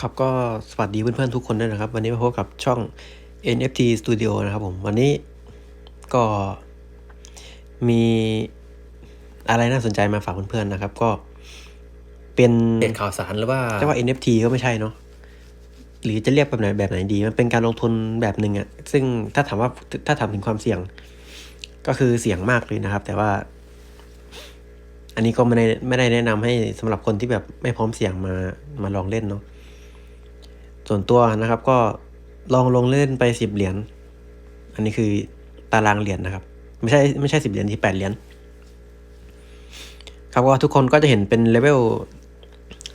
ครับก็สวัสดีเพื่อนๆทุกคนด้วยนะครับ วันนี้มาพบกับช่อง NFT Studio นะครับผมวันนี้ก็มีอะไรน่าสนใจมาฝากเพื่อนๆนะครับ ก็เป็นเป็นข่าวสารหรือว่าจะว่า NFT ก็ไม่ใช่เนาะหรือจะเรียกแบบไหนแบบไหนดี มันเป็นการลงทุนแบบหนึ่งอะซึ่งถ้าถามว่าถ้าถามถึงความเสี่ยง ก็คือเสี่ยงมากเลยนะครับ แต่ว่า อันนี้ก็ไม่ได้ไม่ได้แนะนำให้สำหรับคนที่แบบไม่พร้อมเสี่ยงมามาลองเล่นเนาะ ส่วนตัวนะครับก็ลองลงเล่นไปสิบเหรียญ อันนี้คือตารางเหรียญนะครับ ไม่ใช่ไม่ใช่สิบเหรียญที่แปดเหรียญ ครับก็ทุกคนก็จะเห็นเป็นเลเวล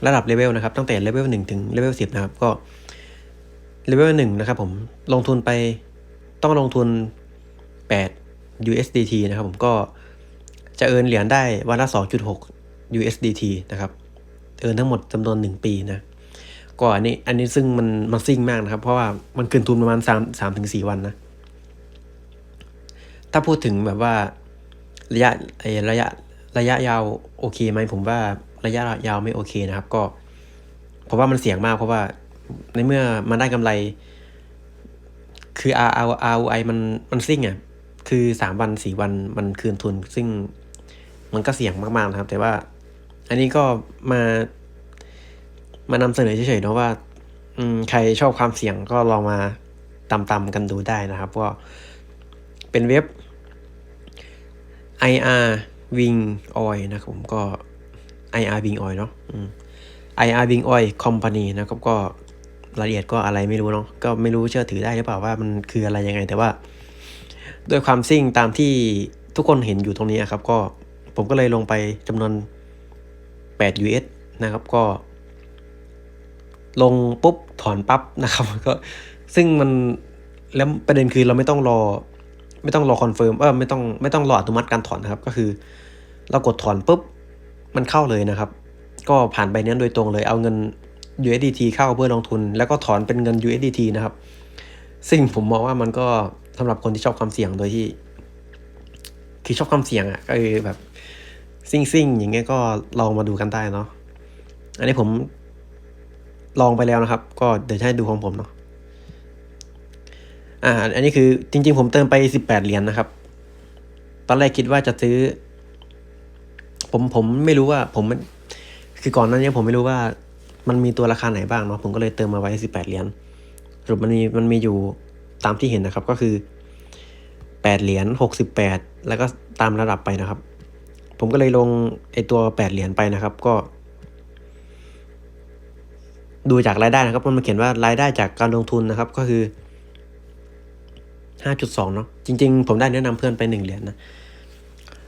ระดับเลเวลนะครับ ตั้งแต่เลเวลหนึ่งถึงเลเวลสิบนะครับ ก็เลเวลหนึ่งนะครับผมลงทุนไปต้องลงทุนแปด USDT นะครับผมก็จะเอินเหรียญได้วันละสองจุดหก USDT นะครับ เอินทั้งหมดจำนวนหนึ่งปีนะ ก็อันนี้อันนี้ซึ่งมันมันซิ่งมากนะครับ เพราะว่ามันเกินทุนประมาณสามสามถึงสี่วันนะ ถ้าพูดถึงแบบว่าระยะไอระยะระยะยาวโอเคไหมผมว่าระยะยาวไม่โอเคนะครับ ก็เพราะว่ามันเสี่ยงมากเพราะว่าในเมื่อมันได้กำไร คือ R R R I มันมันซิ่งอะคือสามวันสี่วันมันคืนทุน ซึ่งมันก็เสี่ยงมากๆนะครับ แต่ว่า อันนี้ก็มา มานำเสนอเฉยๆเนาะว่าอืมใครชอบความเสี่ยงก็ลองมาตำๆกันดูได้นะครับ ก็เป็นเว็บ IR Wing Oil นะครับผมก็ IR Wing Oil เนาะ IR Wing Oil Company นะครับก็รายละเอียดก็อะไรไม่รู้เนาะก็ไม่รู้เชื่อถือได้หรือเปล่าว่ามันคืออะไรยังไง แต่ว่าด้วยความซิ่งตามที่ทุกคนเห็นอยู่ตรงนี้ครับ ก็ผมก็เลยลงไปจำนวน 8 US นะครับก็ ลงปุ๊บถอนปั๊บนะครับก็ซึ่งมันแล้วประเด็นคือเราไม่ต้องรอ ไม่ต้องรอคอนเฟิร์มเออไม่ต้องไม่ต้องรออนุมัติการถอนนะครับ ก็คือ เรากดถอนปุ๊บมันเข้าเลยนะครับ ก็ผ่านใบนี้โดยตรงเลยเอาเงิน USDT เข้าเพื่อลงทุน แล้วก็ถอนเป็นเงิน USDT นะครับ ซึ่งผมมองว่ามันก็สำหรับคนที่ชอบความเสี่ยงโดยที่คือชอบความเสี่ยงอะ่ะก็คือแบบซิ่งซิ่งอย่างเงี้ยก็ลองมาดูกันได้เนาะอันนี้ผม ลองไปแล้วนะครับ ก็เดี๋ยวให้ดูของผมเนาะอ่า อันนี้คือจริง ๆ ผมเติมไปสิบแปดเหรียญนนะครับ ตอนแรกคิดว่าจะซื้อ ผมผมไม่รู้ว่า ผมคือก่อนนั้นเนี้ผมไม่รู้ว่ามันมีตัวราคาไหนบ้างเนาะผมก็เลยเติมมาไว้สิบแปดเหรียญสรุปมันมีมันมีอยู่ตามที่เห็นนะครับ ก็คือแปดเหรียญหกสิบแปดแล้วก็ตามระดับไปนะครับ ผมก็เลยลงไอตัวแปดเหรียญไปนะครับ ก็ ดูจากรายได้นะครับมันมาเขียนว่ารายได้จากการลงทุนนะครับก็คือ 5.2เนาะจริง ๆ ผมได้แนะนำเพื่อนไปหนึ่งเหรียญนนะ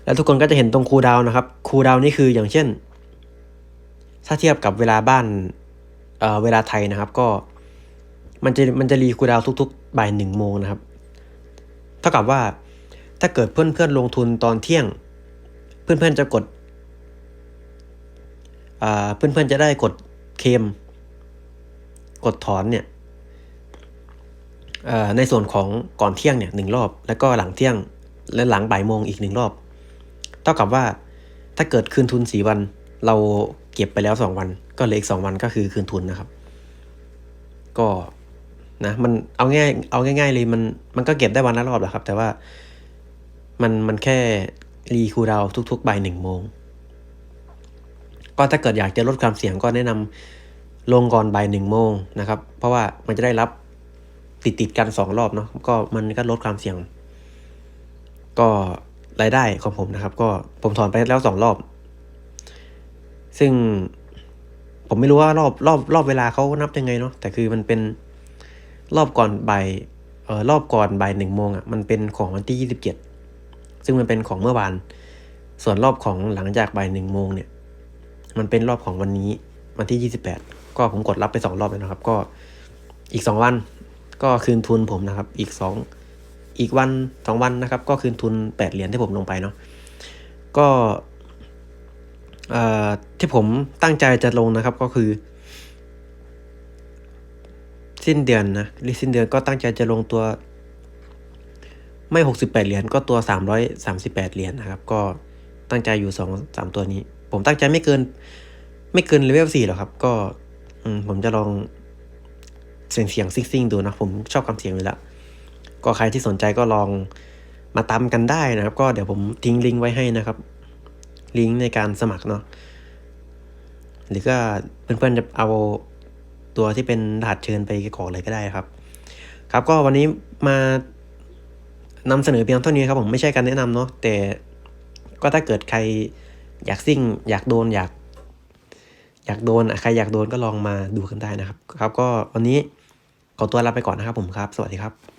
แล้วทุกคนก็จะเห็นตรงคูดาวนะครับคูดาวนี่คืออย่างเช่น ถ้าเทียบกับเวลาบ้านเเวลาไทยนะครับ ก็มันจะมันจะรีคูดาวทุก ๆ บ่ายหนึ่งโมงนะครับ เท่ากับว่าถ้าเกิดเพื่อนๆลงทุนตอนเที่ยง เพื่อนๆจะกดอ่าเพื่อนๆจะได้กดเคม กดถอนเนี่ยในส่วนของก่อนเที่ยงเนี่ยหนึ่งรอบ แล้วก็หลังเที่ยงและหลังบ่ายโมงอีกหนึ่งรอบ เท่ากับว่าถ้าเกิดคืนทุนสี่วัน เราเก็บไปแล้วสองวัน ก็เหลืออีกสองวันก็คือคืนทุนนะครับ ก็นะมันเอาง่ายเอาง่าย ๆ เลยมันมันก็เก็บได้วันละรอบแหละครับ แต่ว่ามันมันแค่รีคูดาวทุกๆบ่ายหนึ่งโมงก็ถ้าเกิดอยากจะลดความเสี่ยงก็แนะนำ ลงก่อนบ่ายหนึ่งโมงนะครับ เพราะว่ามันจะได้รับติดติดกันสองรอบเนาะก็มันก็ลดความเสี่ยง ก็รายได้ของผมนะครับ ก็ผมถอนไปแล้วสองรอบ ซึ่งผมไม่รู้ว่ารอบรอบรอบเวลาเขานับยังไงเนาะแต่คือมันเป็นรอบก่อนบ่ายเออรอบก่อนบ่ายหนึ่งโมงอะมันเป็นของวันที่ยี่สิบเจ็ดซึ่งมันเป็นของเมื่อวาน ส่วนรอบของหลังจากบ่ายหนึ่งโมงเนี่ย มันเป็นรอบของวันนี้วันที่ยี่สิบแปด ก็ผมกดรับไปสองรอบเลยนะครับ ก็อีกสองวันก็คืนทุนผมนะครับ อีกสองอีกวันสองวันนะครับ ก็คืนทุนแปดเหรียญที่ผมลงไปเนาะก็ที่ผมตั้งใจจะลงนะครับก็คือ สิ้นเดือนนะหรือสิ้นเดือนก็ตั้งใจจะลงตัว ไม่หกสิบแปดเหรียญก็ตัวสามร้อยสามสิบแปดเหรียญนะครับ ก็ตั้งใจอยู่สองสามตัวนี้ ผมตั้งใจไม่เกิน ไม่เกินเลเวลสี่หรอกครับ ก็ ผมจะลองเสียงเสียงซิ่งซิ่งๆดูนะผมชอบความเสียงอยู่แล้วก็ใครที่สนใจก็ลองมาตามกันได้นะครับ ก็เดี๋ยวผมทิ้งลิงก์ไว้ให้นะครับ ลิงก์ในการสมัครเนาะหรือก็เพื่อนๆจะเอาตัวที่เป็นรหัสเชิญไปกรอเลยก็ได้ครับ ครับก็วันนี้มานำเสนอเพียงเท่านี้ครับผมไม่ใช่การแนะนำเนาะแต่ก็ถ้าเกิดใครอยากซิ่ง อยากโดนอยาก อยากโดนใครอยากโดนก็ลองมาดูกันได้นะครับ ครับ ก็วันนี้ขอตัวลาไปก่อนนะครับผมครับ สวัสดีครับ